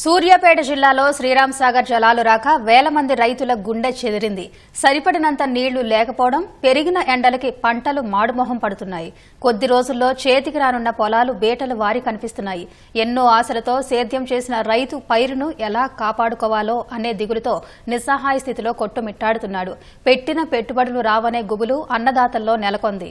సూర్యాపేట జిల్లాలో శ్రీరామ్ సాగర్ జలాలు రాక వేల మంది రైతుల గుండె చెదిరింది. సరిపడినంత నీళ్ళు లేకపోవడం పెరిగిన ఎండలకి పంటలు మాడుమొహం పడుతున్నాయి. కొద్ది రోజుల్లో చేతికి రానున్న పొలాలు బేటలు వారి కనిపిస్తున్నాయి. ఎన్నో ఆశలతో సేద్యం చేసిన రైతు పైరును ఎలా కాపాడుకోవాలో అనే దిగులుతో నిస్సహాయ స్థితిలో కొట్టుమిట్టాడుతున్నాడు. పెట్టిన పెట్టుబడులు రావనే గుబులు అన్నదాతల్లో నెలకొంది.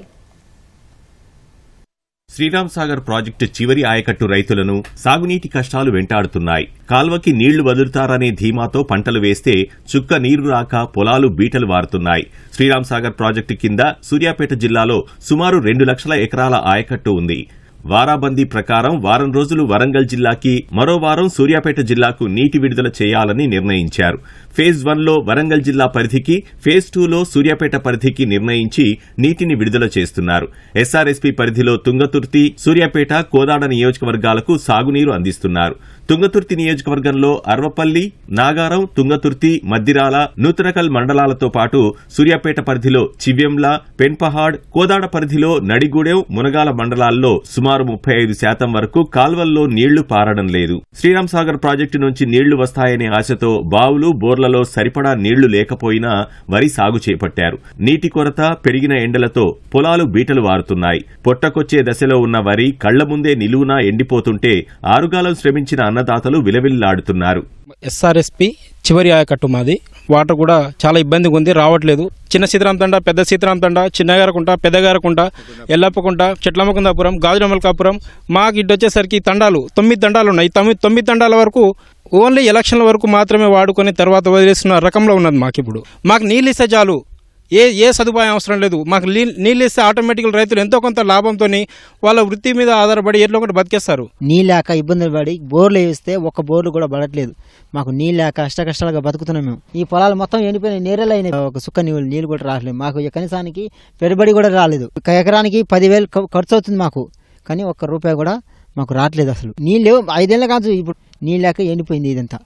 శ్రీరామ్ సాగర్ ప్రాజెక్టు చివరి ఆయకట్టు రైతులను సాగునీటి కష్టాలు వెంటాడుతున్నాయి. కాల్వకి నీళ్ళు వదులుతారనే ధీమాతో పంటలు వేస్తే చుక్క నీరు రాక పొలాలు బీటలు వారుతున్నాయి. శ్రీరామ్ సాగర్ ప్రాజెక్టు కింద సూర్యాపేట జిల్లాలో సుమారు రెండు లక్షల ఎకరాల ఆయకట్టు ఉంది. వారాబందీ ప్రకారం వారం రోజులు వరంగల్ జిల్లాకి మరో వారం సూర్యాపేట జిల్లాకు నీటి విడుదల చేయాలని నిర్ణయించారు. ఫేజ్ వన్లో వరంగల్ జిల్లా పరిధికి ఫేజ్ టూలో సూర్యాపేట పరిధికి నిర్ణయించి నీటిని విడుదల చేస్తున్నారు. ఎస్ఆర్ఎస్పీ పరిధిలో తుంగతుర్తి సూర్యాపేట కోదాడ నియోజకవర్గాలకు సాగునీరు అందిస్తున్నారు. తుంగతుర్తి నియోజకవర్గంలో అర్వపల్లి నాగారం తుంగతుర్తి మద్దిరాల నూతనకల్ మండలాలతో పాటు సూర్యాపేట పరిధిలో చివ్యంల పెన్పహాడ్ కోదాడ పరిధిలో నడిగూడెం మునగాల మండలాల్లో సుమారు ముప్పై ఐదు శాతం వరకు కాల్వల్లో నీళ్ళు పారడం లేదు. శ్రీరామ్ సాగర్ ప్రాజెక్టు నుంచి నీళ్ళు వస్తాయనే ఆశతో బావులు బోర్లలో సరిపడా నీళ్ళు లేకపోయినా వరి సాగు చేపట్టారు. నీటి కొరత పెరిగిన ఎండలతో పొలాలు బీటలు వారుతున్నాయి. పొట్టకొచ్చే దశలో ఉన్న వరి కళ్ళ ముందే నిలువునా ఎండిపోతుంటే ఆరుగాలం శ్రమించిన అన్నదాతలు విలవిల్లాడుతున్నారు. ఎస్ఆర్ఎస్పి చివరి ఆయకట్టు మాది. వాటర్ కూడా చాలా ఇబ్బందిగా ఉంది రావట్లేదు. చిన్న సీతరాం తండ పెద్ద సీతరాం తండ చిన్నగారకుంట పెద్దగారకుంట ఎల్లప్పకుంట చెట్లమ్మకుందాపురం గాజులమల్కాపురం మాకు ఇటు వచ్చేసరికి తండాలు తొమ్మిది తండాలు ఉన్నాయి. తొమ్మిది తొమ్మిది తండాల వరకు ఓన్లీ ఎలక్షన్ల వరకు మాత్రమే వాడుకొని తర్వాత వదిలేస్తున్న రకంలో ఉన్నది మాకు ఇప్పుడు మాకు నీళ్ళు ఇస్తే చాలు. ఏ ఏ సదుపాయం అవసరం లేదు. మాకు నీళ్ళు ఇస్తే ఆటోమేటిక్గా రైతులు ఎంతో కొంత లాభంతో వాళ్ళ వృత్తి మీద ఆధారపడి ఎట్లా ఒకటి బతికేస్తారు. నీళ్ళాక ఇబ్బందులు పడి బోర్లు వేస్తే ఒక్క బోర్లు కూడా పడట్లేదు. మాకు నీళ్ళాక కష్ట కష్టాలుగా బతుకుతున్నాం మేము. ఈ పొలాలు మొత్తం ఎండిపోయిన నీరలు అయినాయి ఒక సుక్క నీళ్ళు నీళ్ళు కూడా రావట్లేదు. మాకు కనీసానికి పెట్టుబడి కూడా రాలేదు. ఒక ఎకరానికి పదివేలు ఖర్చు అవుతుంది మాకు. కానీ ఒక్క రూపాయి కూడా మాకు రావట్లేదు అసలు. నీళ్ళు లేవు. ఐదేళ్ళ కాదు ఇప్పుడు నీళ్ళాక ఎండిపోయింది ఇదంతా.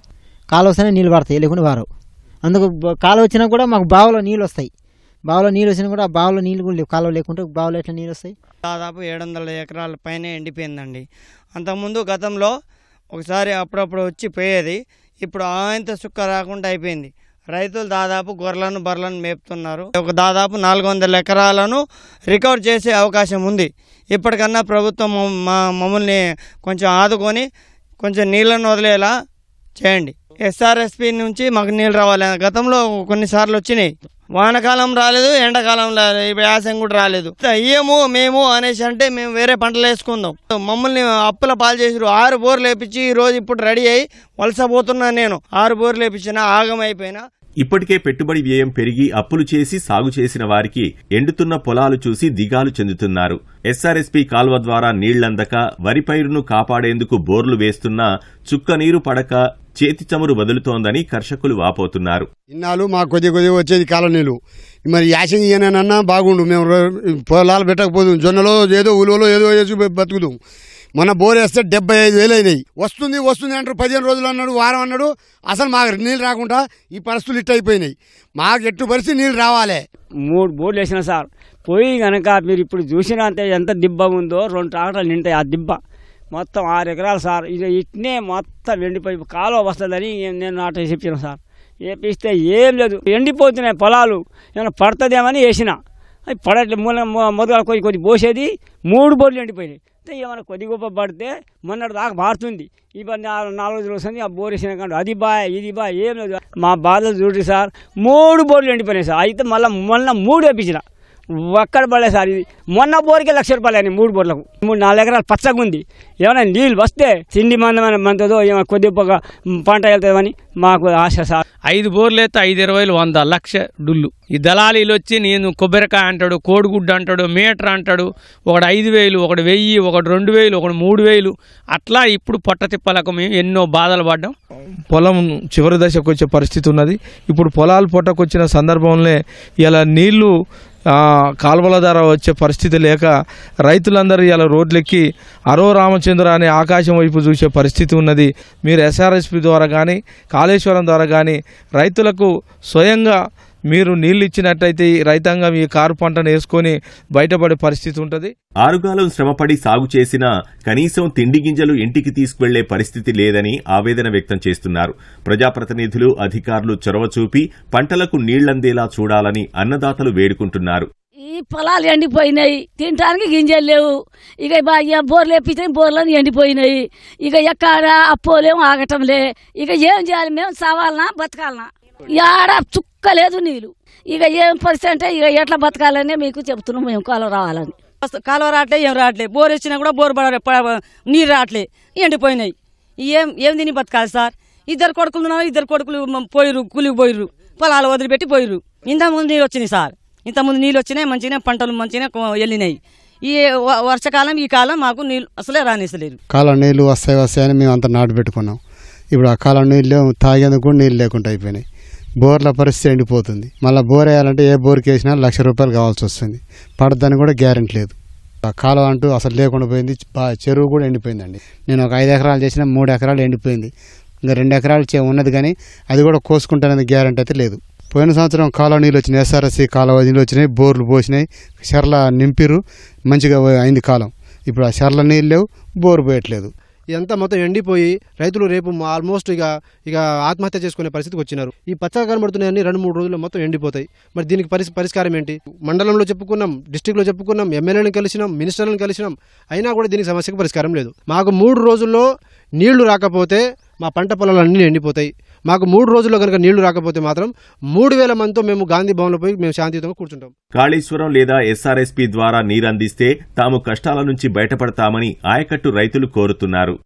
కాలువ వస్తేనే నీళ్ళు పడతాయి లేకుండా వారు అందుకు కాలు వచ్చినా కూడా మాకు బావలో నీళ్ళు వస్తాయి. బావిలో నీళ్ళు వచ్చినా కూడా ఆ బావిలో నీళ్ళు కూడా లేవు. కాలువ లేకుంటే బావిలో ఎట్లా నీళ్ళు వస్తాయి? దాదాపు ఏడు వందల ఎకరాల పైన ఎండిపోయిందండి. అంతకుముందు గతంలో ఒకసారి అప్పుడప్పుడు వచ్చి పోయేది. ఇప్పుడు ఆయంత సుక్క రాకుండా అయిపోయింది. రైతులు దాదాపు గొర్రెలను బర్రెలను మేపుతున్నారు. ఒక దాదాపు నాలుగు వందల ఎకరాలను రికవర్ చేసే అవకాశం ఉంది. ఇప్పటికన్నా ప్రభుత్వం మా మమ్మల్ని కొంచెం ఆదుకొని కొంచెం నీళ్ళను వదిలేలా చేయండి. ఎస్ఆర్ఎస్పి నుంచి మాకు నీళ్ళు రావాలి. గతంలో కొన్నిసార్లు వచ్చినాయి. వానకాలం రాలేదు ఎండాకాలం రాలేదు వ్యాసం యాసం కూడా రాలేదు. ఇయ్యము మేము అనేసి అంటే మేము వేరే పంటలు వేసుకుందాం. మమ్మల్ని అప్పుల పాలు చేసిరు. ఆరు బోర్లు వేపించి ఈ రోజు ఇప్పుడు రెడీ అయ్యి వలసపోతున్నా నేను. ఆరు బోర్లు వేపించిన ఆగం అయిపోయినా. ఇప్పటికే పెట్టుబడి వ్యయం పెరిగి అప్పులు చేసి సాగు చేసిన వారికి ఎండుతున్న పొలాలు చూసి దిగాలు చెందుతున్నారు. ఎస్ఆర్ఎస్పీ కాల్వ ద్వారా నీళ్ళందక వరి పైరును కాపాడేందుకు బోర్లు వేస్తున్నా చుక్క నీరు పడక చేతి చమురు వదులుతోందని కర్షకులు వాపోతున్నారు. ఇన్నాళ్ళు మాకు కొద్ది కొద్దిగా వచ్చేది కాలం నీళ్ళు. మరి యాసింగ్ ఇయ్యనన్నా బాగుండు. మేము పొలాలు పెట్టకపోదు. జొన్నలో ఏదో ఉలువలో ఏదో వేసి బతుకుతాం మొన్న బోర్ వేస్తే డెబ్బై ఐదు వేలు అయినాయి. వస్తుంది వస్తుంది అంటారు. పదిహేను రోజులు అన్నాడు వారం అన్నాడు. అసలు మాకు నీళ్ళు రాకుండా ఈ పరిస్థితులు ఇట్ అయిపోయినాయి. మాకు ఎట్టు పరిస్థితి నీళ్ళు రావాలి. మూడు బోర్లు వేసిన సార్. పోయి కనుక మీరు ఇప్పుడు చూసినా అంతే ఎంత దిబ్బ ఉందో రెండు ట్రాక్టర్లు నింటాయి ఆ దిబ్బ. మొత్తం ఆరు ఎకరాలు సార్. ఇది ఇట్నే మొత్తం ఎండిపోయి కాలువ వస్తుందని నేను నాట చెప్పిన సార్. వేపిస్తే ఏం లేదు. ఎండిపోతున్నాయి పొలాలు. ఏమైనా పడుతుందేమని వేసిన అవి పడట్లేదు మూల మొదలు కొద్ది కొద్ది పోసేది మూడు బోర్లు ఎండిపోయినాయి. ఏమైనా కొద్ది గొప్ప పడితే మొన్నటి దాకా మారుతుంది. ఇబ్బంది నాలుగు రోజులు వస్తుంది ఆ బోర్ వేసిన కానీ అది బా ఇది బా ఏం లేదు. మా బాధలు చూడండి సార్. మూడు బోర్లు ఎండిపోయినాయి సార్. అయితే మళ్ళీ మొన్న మూడు వేపించిన. ఒక్కడ పడలే సార్. ఇది మొన్న బోర్కే లక్ష రూపాయలు అయినాయి మూడు బోర్లకు. మూడు నాలుగు ఎకరాలు పచ్చగా ఉంది. ఏమైనా నీళ్ళు వస్తే తిండి మందమైన మంతదో ఏమైనా కొద్దిగా పంట వెళ్తుందని మాకు ఆశ సార్. ఐదు బోర్లు అయితే ఐదు ఇరవైలు వంద లక్ష డుల్లు. ఈ దళాలీలు వచ్చి నేను కొబ్బరికాయ అంటాడు కోడిగుడ్డు అంటాడు మీటర్ అంటాడు ఒకడు ఐదు వేలు ఒకడు వెయ్యి ఒకడు రెండు వేలు ఒకడు మూడు వేలు. అట్లా ఇప్పుడు పొట్ట తిప్పలకు మేము ఎన్నో బాధలు పడ్డాం. పొలం చివరి దశకు వచ్చే పరిస్థితి ఉన్నది. ఇప్పుడు పొలాలు పొట్టకొచ్చిన సందర్భంలో ఇలా నీళ్ళు కాలువల ద్వారా వచ్చే పరిస్థితి లేక రైతులందరూ ఇలా రోడ్లెక్కి అరో రామచంద్ర అనే ఆకాశం వైపు చూసే పరిస్థితి ఉన్నది. మీరు ఎస్ఆర్ఎస్పి ద్వారా కానీ కాళేశ్వరం ద్వారా కానీ రైతులకు స్వయంగా మీరు నీళ్ళు ఇచ్చినట్టయితే ఈ రైతాంగం ఈ కారు పంటను వేసుకొని బయటపడే పరిస్థితి ఉంటుంది. ఆరుగాలం శ్రమపడి సాగు చేసినా కనీసం తిండి గింజలు ఇంటికి తీసుకువెళ్ళే పరిస్థితి లేదని ఆవేదన వ్యక్తం చేస్తున్నారు. ప్రజాప్రతినిధులు అధికారులు చొరవ చూపి పంటలకు నీళ్ళందేలా చూడాలని అన్నదాతలు వేడుకుంటున్నారు. ఈ పొలాలు ఎండిపోయినాయి. తినడానికి గింజలు లేవు. ఇక బోర్లు వేపించిన బోర్లను ఎండిపోయినాయి. ఇక ఎక్కడ అప్పోలేము ఆగటంలే ఇక ఏం చేయాలి? మేము చావాలనా బతకాలనా? ఆడ చుక్క లేదు నీళ్ళు. ఇక ఏం పరిస్థితి అంటే ఇక ఎట్లా బతకాలని మీకు చెప్తున్నాం మేము కాలం రావాలని. కాలువ రావట్లే ఏం రావట్లే. బోర్ వచ్చినా కూడా బోర్ పడ పడ- నీరు రావట్లే. ఎండిపోయినాయి. ఏం ఏం తిని బతకాలి సార్? ఇద్దరు కొడుకులు ఉన్నారు ఇద్దరు కొడుకులు పోయిర్రు కూలికి పోయిర్రు. పొలాలు వదిలిపెట్టి పోయిర్రు. ఇంతకుముందు నీళ్ళు వచ్చినాయి సార్. ఇంతకుముందు నీళ్ళు వచ్చినాయి మంచిగానే పంటలు మంచిగానే కొ- వెళ్ళినాయి. ఈ వ- వర్షకాలం ఈ కాలం మాకు నీళ్ళు అసలే రానిస్తలేరు. కాలం నీళ్ళు వస్తాయి వస్తాయని మేము అంతా నాటు పెట్టుకున్నాం. ఇప్పుడు ఆ కాలం నీళ్ళు తాగేందుకు కూడా నీళ్ళు లేకుండా అయిపోయినాయి. బోర్ల పరిస్థితి ఎండిపోతుంది. మళ్ళీ బోర్ వేయాలంటే ఏ బోర్కి వేసినా లక్ష రూపాయలు కావాల్సి వస్తుంది. పడద్దని కూడా గ్యారెంటీ లేదు. కాలువ కాలం అంటూ అసలు లేకుండా పోయింది. చెరువు కూడా ఎండిపోయిందండి. నేను ఒక ఐదు ఎకరాలు చేసిన మూడు ఎకరాలు ఎండిపోయింది. ఇంకా రెండు ఎకరాలు చే- ఉన్నది కానీ అది కూడా కోసుకుంటానని గ్యారెంటీ అయితే లేదు. పోయిన సంవత్సరం కాలువ నీళ్ళు వచ్చినాయి. ఎస్ఆర్ఎస్సి కాలువ నీళ్ళు వచ్చినాయి. బోర్లు పోసినాయి. చెర్ల నింపిరు మంచిగా అయింది కాలం. ఇప్పుడు ఆ చెర్ల నీళ్ళు లేవు. బోర్ పోయట్లేదు. ఇదంతా మొత్తం ఎండిపోయి రైతులు రేపు ఆల్మోస్ట్ ఇక ఇక ఆత్మహత్య చేసుకునే పరిస్థితికి వచ్చినారు. ఈ పచ్చగా కనబడుతున్నాయని రెండు మూడు రోజుల్లో మొత్తం ఎండిపోతాయి. మరి దీనికి పరిస్ పరిష్కారం ఏంటి? మండలంలో చెప్పుకున్నాం డిస్టిక్లో చెప్పుకున్నాం ఎమ్మెల్యేలను కలిసినాం మినిస్టర్లను కలిసినాం. అయినా కూడా దీనికి సమస్యకు పరిష్కారం లేదు. మాకు మూడు రోజుల్లో నీళ్ళు రాకపోతే మా పంట పొలాలన్నీ ఎండిపోతాయి. మాకు మూడు రోజుల్లో కనుక నీళ్ళు రాకపోతే మాత్రం మూడు వేల మందితో మేము గాంధీ భవన్లో పోయి మేము శాంతియుతంగా కూర్చుంటాం. కాళేశ్వరం లేదా ఎస్ఆర్ఎస్పీ ద్వారా నీరందిస్తే తాము కష్టాల నుంచి బయటపడతామని ఆయకట్టు రైతులు కోరుతున్నారు.